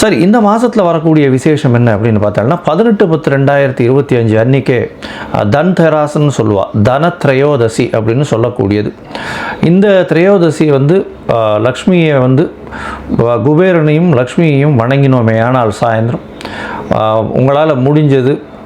சரி இந்த மாதத்தில் வரக்கூடிய விசேஷம் என்ன அப்படின்னு பார்த்தோம்னா பதினெட்டு பத்து ரெண்டாயிரத்தி இருபத்தி அஞ்சு அன்னைக்கே தன் தெராசன் சொல்லுவாள் தன திரையோதசி அப்படின்னு சொல்லக்கூடியது. இந்த திரையோதசி வந்து லக்ஷ்மியை வந்து குபேரனையும் லக்ஷ்மியையும் வணங்கினோமே ஆனால் சாயந்தரம். உங்களால் முடிஞ்சது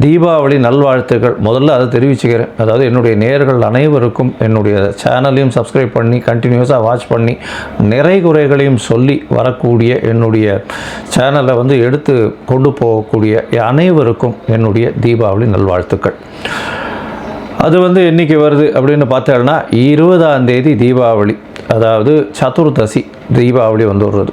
தீபாவளி நல்வாழ்த்துக்கள். முதல்ல அதை தெரிவிச்சுக்கிறேன். அதாவது என்னுடைய நேர்கள் அனைவருக்கும் என்னுடைய சேனலையும் சப்ஸ்கிரைப் பண்ணி கண்டினியூஸாக வாட்ச் பண்ணி நிறை குறைகளையும் சொல்லி வரக்கூடிய என்னுடைய சேனலை வந்து எடுத்து கொண்டு போகக்கூடிய அனைவருக்கும் என்னுடைய தீபாவளி நல்வாழ்த்துக்கள். அது வந்து என்றைக்கு வருது அப்படின்னு பார்த்தோம்னா இருபதாம் தேதி தீபாவளி அதாவது சதுர்தசி தீபாவளி வந்து வருது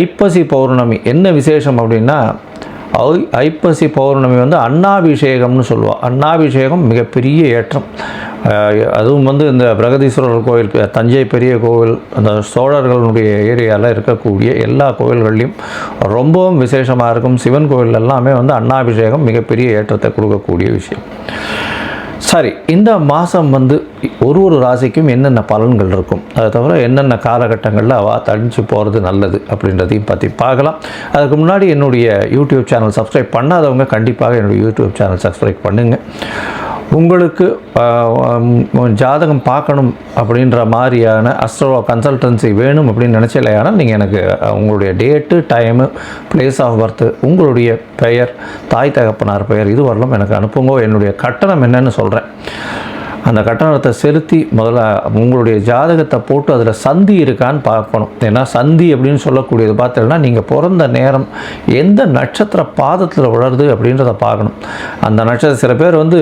ஐப்பசி பௌர்ணமி. என்ன விசேஷம் அப்படின்னா ஐ ஐப்பசி பௌர்ணமி வந்து அண்ணாபிஷேகம்னு சொல்லுவாள் அண்ணாபிஷேகம் மிகப்பெரிய ஏற்றம். அதுவும் வந்து இந்த பிரகதீஸ்வரர் கோயில் தஞ்சை பெரிய கோவில் அந்த சோழர்களுடைய ஏரியாவில் இருக்கக்கூடிய எல்லா கோவில்கள்லையும் ரொம்பவும் விசேஷமாக இருக்கும். சிவன் கோவில் எல்லாமே வந்து அண்ணாபிஷேகம் மிகப்பெரிய ஏற்றத்தை கொடுக்கக்கூடிய விஷயம். சரி இந்த மாதம் வந்து ஒரு ஒரு ராசிக்கும் என்னென்ன பலன்கள் இருக்கும்? அதை தவிர என்னென்ன காலகட்டங்களில் அவள் தடிஞ்சு போகிறது நல்லது அப்படின்றதையும் பற்றி பார்க்கலாம். அதுக்கு முன்னாடி என்னுடைய யூடியூப் சேனல் சப்ஸ்கிரைப் பண்ணாதவங்க கண்டிப்பாக என்னுடைய யூடியூப் சேனல் சப்ஸ்கிரைப் பண்ணுங்கள் உங்களுக்கு ஜாதகம் பார்க்கணும் அப்படின்ற மாதிரியான அஸ்ட்ரோ கன்சல்டன்சி வேணும் அப்படின்னு நினச்சலையானால் நீங்கள் எனக்கு உங்களுடைய date time place of birth உங்களுடைய பெயர் தாய் தகப்பனார் பெயர் இது வரலாம் எனக்கு அனுப்புங்க. என்னுடைய கட்டணம் என்னன்னு சொல்கிறேன் அந்த கட்டணத்தை செலுத்தி முதல்ல உங்களுடைய ஜாதகத்தை போட்டு அதில் சந்தி இருக்கான்னு பார்க்கணும். ஏன்னா சந்தி அப்படின்னு சொல்லக்கூடியது பார்த்தீங்கன்னா நீங்கள் பிறந்த நேரம் எந்த நட்சத்திர பாதத்தில் வளருது அப்படின்றத பார்க்கணும். அந்த நட்சத்திரம் சில பேர் வந்து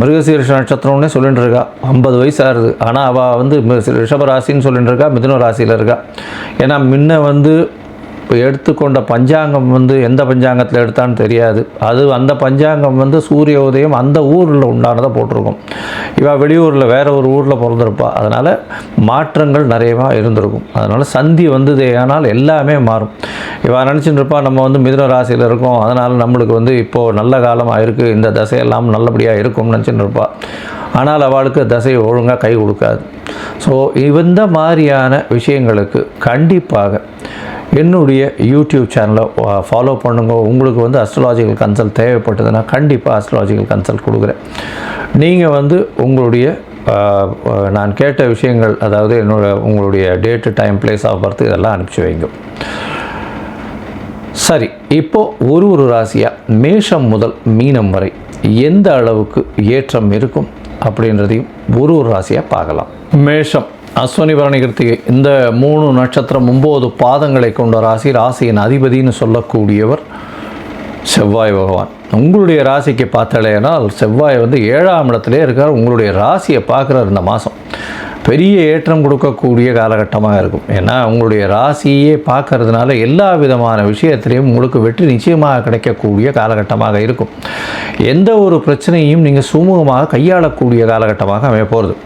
மிருகசீரிஷ நட்சத்திரம்னே சொல்லிட்டு இருக்கா. ஐம்பது வயசாகுது. ஆனால் அவள் வந்து ரிஷபராசின்னு சொல்லிட்டு இருக்கா மிதுன ராசியில் இருக்கா. ஏன்னா முன்ன வந்து இப்போ எடுத்துக்கொண்ட பஞ்சாங்கம் வந்து எந்த பஞ்சாங்கத்தில் எடுத்தான்னு தெரியாது. அது அந்த பஞ்சாங்கம் வந்து சூரிய உதயம் அந்த ஊரில் உண்டானதை போட்டிருக்கும். இவள் வெளியூரில் வேறு ஒரு ஊரில் பிறந்திருப்பா. அதனால் மாற்றங்கள் நிறையவா இருந்திருக்கும். அதனால் சந்தி வந்ததே ஆனால் எல்லாமே மாறும். இவள் நினச்சிட்டு இருப்பா நம்ம வந்து மிதுன ராசியில் இருக்கோம். அதனால் நம்மளுக்கு வந்து இப்போது நல்ல காலமாக இருக்குது இந்த தசையெல்லாம் நல்லபடியாக இருக்கும்னு நினச்சிட்டு இருப்பா. ஆனால் அவளுக்கு தசை ஒழுங்காக கை கொடுக்காது. ஸோ இந்த மாதிரியான விஷயங்களுக்கு கண்டிப்பாக என்னுடைய யூடியூப் சேனலை ஃபாலோ பண்ணுங்க. உங்களுக்கு வந்து அஸ்ட்ராலாஜிக்கல் கன்சல்ட் தேவைப்பட்டதுன்னா கண்டிப்பாக அஸ்ட்ராலாஜிக்கல் கன்சல்ட் கொடுக்குறேன். நீங்கள் வந்து உங்களுடைய நான் கேட்ட விஷயங்கள் அதாவது என்னோட உங்களுடைய date time place of birth இதெல்லாம் அனுப்பிச்சி வைங்க. சரி இப்போது ஒரு ஒரு ராசியாக மேஷம் முதல் மீனம் வரை எந்த அளவுக்கு ஏற்றம் இருக்கும் அப்படின்றதையும் ஒரு ஒரு ராசியாக பார்க்கலாம். மேஷம். அஸ்வினி பரணி கிருத்திகை இந்த மூணு நட்சத்திரம் ஒம்பது பாதங்களை கொண்ட ராசி ராசியின் அதிபதின்னு சொல்லக்கூடியவர் செவ்வாய் பகவான். உங்களுடைய ராசிக்கு பார்த்தாலேனால் செவ்வாய் வந்து ஏழாம் இடத்துலேயே இருக்கார் உங்களுடைய ராசியை பார்க்குறார் இந்த மாதம். பெரிய ஏற்றம் கொடுக்கக்கூடிய காலகட்டமாக இருக்கும். ஏன்னா உங்களுடைய ராசியே பார்க்கறதுனால எல்லா விதமான விஷயத்திலையும் உங்களுக்கு வெற்றி நிச்சயமாக கிடைக்கக்கூடிய காலகட்டமாக இருக்கும். எந்த ஒரு பிரச்சனையும் நீங்கள் சுமூகமாக கையாளக்கூடிய காலகட்டமாக அமைய போகிறது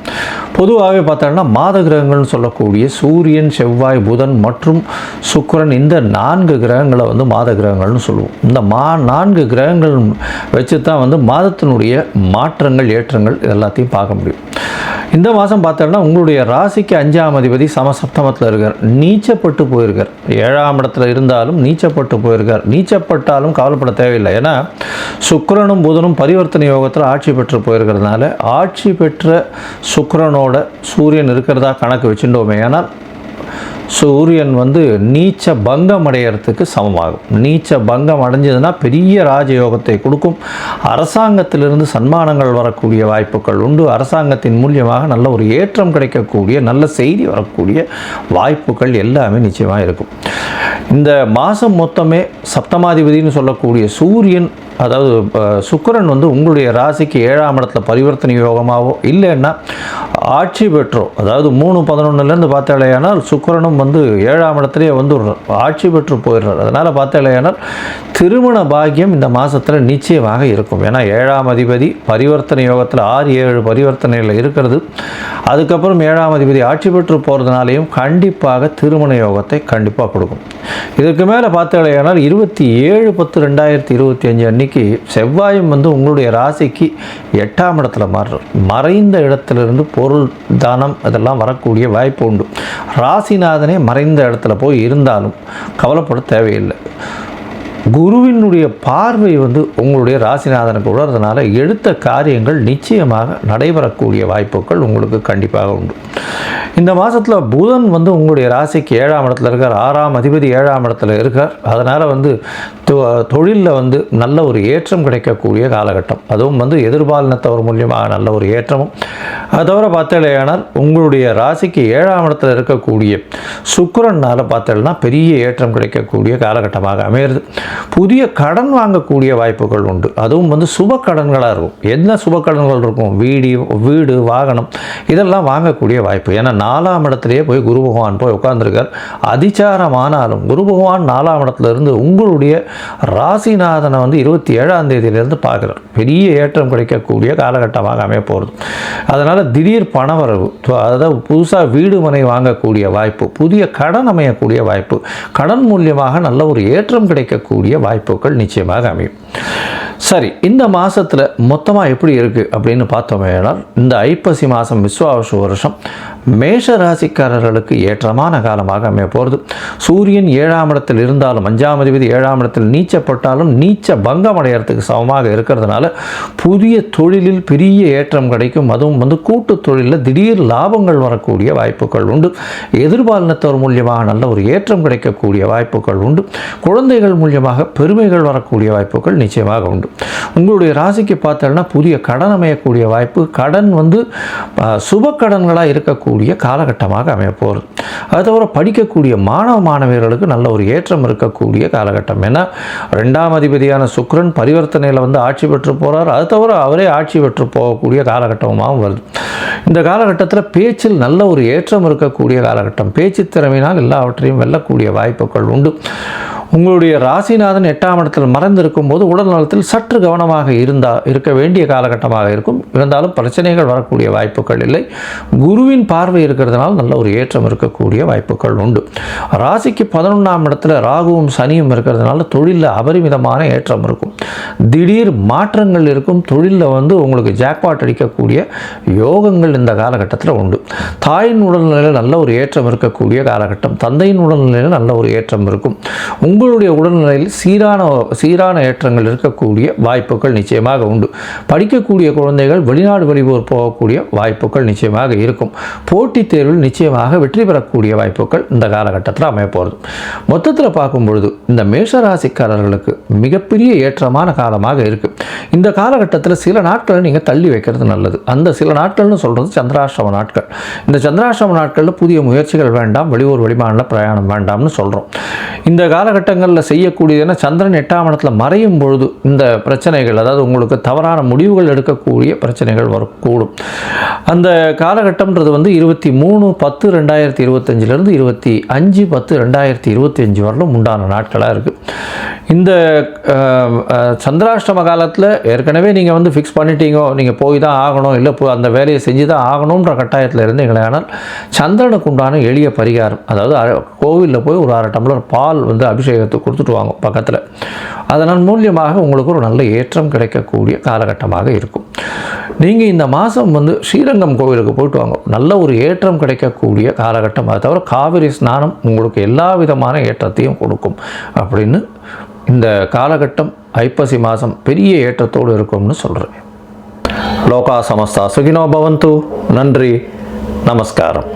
பொதுவாகவே பார்த்தோம்னா மாத கிரகங்கள்னு சொல்லக்கூடிய சூரியன் செவ்வாய் புதன் மற்றும் சுக்கரன் இந்த நான்கு கிரகங்களை வந்து மாத கிரகங்கள்னு சொல்லுவோம். இந்த மா நான்கு கிரகங்கள் வச்சு தான் வந்து மாதத்தினுடைய மாற்றங்கள் ஏற்றங்கள் எல்லாத்தையும் பார்க்க முடியும். இந்த மாதம் பார்த்தோம்னா உங்களுடைய ராசிக்கு அஞ்சாம் அதிபதி சமசப்தமத்தில் இருக்கார். நீச்சப்பட்டு போயிருக்கார். ஏழாம் இடத்துல இருந்தாலும் நீச்சப்பட்டு போயிருக்கார். நீச்சப்பட்டாலும் கவலைப்பட தேவையில்லை. ஏன்னா சுக்கரனும் புதனும் பரிவர்த்தனை யோகத்தில் ஆட்சி பெற்று போயிருக்கிறதுனால ஆட்சி பெற்ற சுக்கரனோட சூரியன் இருக்கிறதா கணக்கு வச்சுட்டோமே. ஏன்னா சூரியன் வந்து நீச்ச பங்கம் அடையறதுக்கு சமமாகும். நீச்ச பங்கம் அடைஞ்சதுன்னா பெரிய ராஜயோகத்தை கொடுக்கும். அரசாங்கத்திலிருந்து சன்மானங்கள் வரக்கூடிய வாய்ப்புகள் உண்டு. அரசாங்கத்தின் மூலியமாக நல்ல ஒரு ஏற்றம் கிடைக்கக்கூடிய நல்ல செய்தி வரக்கூடிய வாய்ப்புகள் எல்லாமே நிச்சயமாக இருக்கும். இந்த மாதம் மொத்தமே சப்தமாதிபதினு சொல்லக்கூடிய சூரியன் அதாவது சுக்கரன் வந்து உங்களுடைய ராசிக்கு ஏழாம் இடத்துல பரிவர்த்தனை யோகமாகவோ இல்லைன்னா ஆட்சி பெற்றோ அதாவது மூணு பதினொன்றுலேருந்து பார்த்தாலேயானால் சுக்கரனும் வந்து ஏழாம் இடத்துலேயே வந்து ஒரு ஆட்சி பெற்று போயிடுறார். அதனால் பார்த்தாலேயானால் திருமண பாக்கியம் இந்த மாதத்தில் நிச்சயமாக இருக்கும். ஏன்னா ஏழாம் அதிபதி பரிவர்த்தனை யோகத்தில் ஆறு ஏழு பரிவர்த்தனையில் இருக்கிறது. அதுக்கப்புறம் ஏழாம் அதிபதி ஆட்சி பெற்று போகிறதுனாலையும் கண்டிப்பாக திருமண யோகத்தை கண்டிப்பாக கொடுக்கும். இதற்கு மேலே பார்த்தாலேயானால் இருபத்தி ஏழு பத்து ரெண்டாயிரத்தி இருபத்தி அஞ்சு அன்னைக்கு செவ்வாயும் வந்து உங்களுடைய ராசிக்கு எட்டாம் இடத்துல மாறுறார். மறைந்த இடத்துலேருந்து பொருள் தானம் அதெல்லாம் வரக்கூடிய வாய்ப்பு உண்டு. ராசிநாதனே மறைந்த இடத்துல போய் இருந்தாலும் கவலைப்பட தேவையில்லை. குருவினுடைய பார்வை வந்து உங்களுடைய ராசிநாதனுக்கு உணர்றதுனால எடுத்த காரியங்கள் நிச்சயமாக நடைபெறக்கூடிய வாய்ப்புகள் உங்களுக்கு கண்டிப்பாக உண்டு. இந்த மாதத்தில் புதன் வந்து உங்களுடைய ராசிக்கு ஏழாம் இடத்துல இருக்கார். ஆறாம் அதிபதி ஏழாம் இடத்துல இருக்கார். அதனால் வந்து தொழிலில் வந்து நல்ல ஒரு ஏற்றம் கிடைக்கக்கூடிய காலகட்டம். அதுவும் வந்து எதிர்பாலினத்தவர் மூலியமாக நல்ல ஒரு ஏற்றமும். அது தவிர பார்த்தேனால் உங்களுடைய ராசிக்கு ஏழாம் இடத்துல இருக்கக்கூடிய சுக்கரனால் பார்த்தேன்னா பெரிய ஏற்றம் கிடைக்கக்கூடிய காலகட்டமாக அமையிறது. புதிய கடன் வாங்கக்கூடிய வாய்ப்புகள் உண்டு. அதுவும் வந்து சுப கடன்களாக இருக்கும். என்ன சுப கடன்கள் இருக்கும்? வீடு வீடு வாகனம். இதெல்லாம் வாங்கக்கூடிய வாய்ப்பு. ஏன்னா நாலாம் இடத்துலையே போய் குரு பகவான் போய் உட்கார்ந்துருக்கார். அதிச்சாரம் ஆனாலும் குரு பகவான் நாலாம் இடத்துலேருந்து உங்களுடைய ராசிநாதனை வந்து இருபத்தி ஏழாம் தேதியிலேருந்து பார்க்குறார். பெரிய ஏற்றம் கிடைக்கக்கூடிய காலகட்டமாக அமைய போகிறது அதனால் திடீர் பணவரவு அதாவது புதுசாக வீடு மனை வாங்கக்கூடிய வாய்ப்பு புதிய கடன் அமையக்கூடிய வாய்ப்பு கடன் மூலியமாக நல்ல ஒரு ஏற்றம் கிடைக்கக்கூடிய வாய்ப்புகள் நிச்சயமாக அமையும். சரி இந்த மாதத்தில் மொத்தமாக எப்படி இருக்குது அப்படின்னு பார்த்தோமேனால் இந்த ஐப்பசி மாதம் விஸ்வாவசு வருஷம் மே மேஷ ராசிக்காரர்களுக்கு ஏற்றமான காலமாக அமைய போகிறது சூரியன் ஏழாம் இடத்தில் இருந்தாலும் அஞ்சாம் அதிபதி ஏழாம் இடத்தில் நீச்சப்பட்டாலும் நீச்ச பங்கம் அடையிறதுக்கு சமமாக இருக்கிறதுனால புதிய தொழிலில் பெரிய ஏற்றம் கிடைக்கும். அதுவும் வந்து கூட்டு தொழிலில் திடீர் லாபங்கள் வரக்கூடிய வாய்ப்புகள் உண்டு. எதிர்பாலினத்தவர் மூலியமாக நல்ல ஒரு ஏற்றம் கிடைக்கக்கூடிய வாய்ப்புகள் உண்டு. குழந்தைகள் மூலியமாக பெருமைகள் வரக்கூடிய வாய்ப்புகள் நிச்சயமாக உண்டு. உங்களுடைய ராசிக்கு பார்த்தோம்னா புதிய கடன் அமையக்கூடிய வாய்ப்பு. கடன் வந்து சுப கடன்களாக இருக்கக்கூடிய காலகட்டமாக அமையப்போகுது. அது தவிர படிக்கக்கூடிய மாணவ மாணவியர்களுக்கு நல்ல ஒரு ஏற்றம் இருக்கக்கூடிய காலகட்டம். ஏன்னா ரெண்டாம் அதிபதியான சுக்ரன் பரிவர்த்தனையில் வந்து ஆட்சி பெற்று போகிறார் அது தவிர அவரே ஆட்சி பெற்று போகக்கூடிய காலகட்டமாகவும் வருது. இந்த காலகட்டத்தில் பேச்சில் நல்ல ஒரு ஏற்றம் இருக்கக்கூடிய காலகட்டம். பேச்சு திறமையினால் எல்லாவற்றையும் வெல்லக்கூடிய வாய்ப்புகள் உண்டு. உங்களுடைய ராசிநாதன் எட்டாம் இடத்தில் மறைந்திருக்கும் போது உடல் நலத்தில் சற்று கவனமாக இருந்தால் இருக்க வேண்டிய காலகட்டமாக இருக்கும். இருந்தாலும் பிரச்சனைகள் வரக்கூடிய வாய்ப்புகள் இல்லை. குருவின் பார்வை இருக்கிறதுனால நல்ல ஒரு ஏற்றம் இருக்கக்கூடிய வாய்ப்புகள் உண்டு. ராசிக்கு பதினொன்றாம் இடத்துல ராகுவும் சனியும் இருக்கிறதுனால தொழிலில் அபரிமிதமான ஏற்றம் இருக்கும். திடீர் மாற்றங்கள் இருக்கும். தொழிலில் வந்து உங்களுக்கு ஜாக்பாட் அடிக்கக்கூடிய யோகங்கள் இந்த காலகட்டத்தில் உண்டு. தாயின் உடல்நிலையில் நல்ல ஒரு ஏற்றம் இருக்கக்கூடிய காலகட்டம். தந்தையின் உடல்நிலையில் நல்ல ஒரு ஏற்றம் இருக்கும். உங்களுடைய உடல்நிலையில் சீரான சீரான ஏற்றங்கள் இருக்கக்கூடிய வாய்ப்புகள் நிச்சயமாக உண்டு. படிக்கக்கூடிய குழந்தைகள் வெளிநாடு வெளியூர் போகக்கூடிய வாய்ப்புகள் நிச்சயமாக இருக்கும். போட்டித் தேர்வில் நிச்சயமாக வெற்றி பெறக்கூடிய வாய்ப்புகள் இந்த காலகட்டத்தில் அமையப்போகிறது மொத்தத்தில் பார்க்கும் பொழுது இந்த மேஷராசிக்காரர்களுக்கு மிகப்பெரிய ஏற்றமான காலமாக இருக்குது இந்த காலகட்டத்தில் சில நாட்களை நீங்கள் தள்ளி வைக்கிறது நல்லது. அந்த சில நாட்கள்னு சொல்கிறது சந்திராஷ்டம நாட்கள். இந்த சந்திராஷ்டம நாட்களில் புதிய முயற்சிகள் வேண்டாம். வெளியூர் வெளிமாநில பிரயாணம் வேண்டாம்னு சொல்கிறோம் இந்த காலகட்டங்களில் செய்யக்கூடியதுன்னா சந்திரன் எட்டாம் இடத்துல மறையும் பொழுது இந்த பிரச்சனைகள் அதாவது உங்களுக்கு தவறான முடிவுகள் எடுக்கக்கூடிய பிரச்சனைகள் வரக்கூடும். அந்த காலகட்டம்ன்றது வந்து இருபத்தி மூணு பத்து ரெண்டாயிரத்தி இருபத்தஞ்சிலேருந்து இருபத்தி அஞ்சு பத்து ரெண்டாயிரத்தி இருபத்தி அஞ்சு வரலும் உண்டான நாட்களாக இருக்குது இந்த சந்திராஷ்டம காலத்தில் ஏற்கனவே நீங்கள் வந்து ஃபிக்ஸ் பண்ணிட்டீங்கோ நீங்கள் போய் தான் ஆகணும் இல்லை போ அந்த வேலையை செஞ்சு தான் ஆகணுன்ற கட்டாயத்தில் இருந்தீங்களே ஆனால் சந்திரனுக்கு உண்டான எளிய பரிகாரம் அதாவது கோவிலில் போய் ஒரு அரை டம்ளர் பால் வந்து அபிஷேகம் அபிஷேகத்துக்கு கொடுத்துட்டு வாங்க பக்கத்தில். அதனால் மூலியமாக உங்களுக்கு ஒரு நல்ல ஏற்றம் கிடைக்கக்கூடிய காலகட்டமாக இருக்கும். நீங்கள் இந்த மாதம் வந்து ஸ்ரீரங்கம் கோவிலுக்கு போயிட்டு வாங்க. நல்ல ஒரு ஏற்றம் கிடைக்கக்கூடிய காலகட்டம். தவிர காவிரி ஸ்நானம் உங்களுக்கு எல்லா விதமான ஏற்றத்தையும் கொடுக்கும் அப்படின்னு இந்த காலகட்டம் ஐப்பசி மாதம் பெரிய ஏற்றத்தோடு இருக்கும்னு சொல்கிறேன் லோகா சமஸ்தா சுகினோ பவந்து. நன்றி. நமஸ்காரம்.